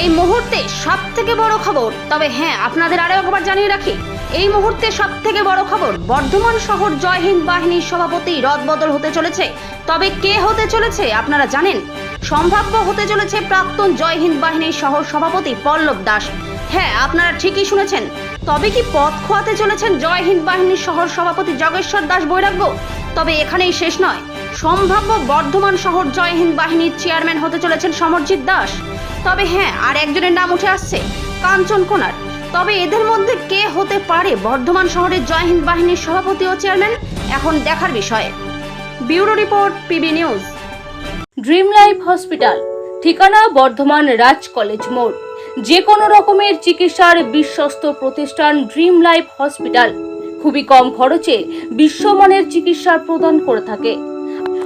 এই মুহূর্তে সব থেকে বড় খবর, তবে হ্যাঁ আপনাদের আরও একবার জানিয়ে রাখি, এই মুহূর্তে সব থেকে বড় খবর, বর্ধমান শহর জয় হিন্দ বাহিনীর সভাপতি রদবদল হতে চলেছে। তবে কে হতে চলেছে, আপনারা জানেন? সম্ভাব্য হতে চলেছে প্রাক্তন জয় হিন্দ বাহিনীর শহর সভাপতি পল্লব দাস। হ্যাঁ আপনারা ঠিকই শুনেছেন। তবে কি পথ খোয়াতে চলেছেন জয় হিন্দ বাহিনীর শহর সভাপতি জগেশ্বর দাস বৈরাগ্য? তবে এখানেই শেষ নয়। সম্ভাব্য বর্ধমান শহর জয় হিন্দ বাহিনীর চেয়ারম্যান হতে চলেছেন সমরজিৎ দাস। তবে হ্যাঁ আর একজনের নাম উঠে আসছে, কাঞ্চন কোনার। তবে এদের মধ্যে কে হতে পারে বর্ধমান শহরের জয় হিন্দ বাহিনীর সভাপতি ও চেয়ারম্যান, এখন দেখার বিষয়। Bureau report, P B news. Dream life hospital, ঠিকানা বর্ধমান রাজ কলেজ মোড়। যে কোনো রকমের চিকিৎসার বিশ্বস্ত প্রতিষ্ঠান ড্রিম লাইফ হসপিটাল। খুবই কম খরচে বিশ্বমানের চিকিৎসা প্রদান করে থাকে।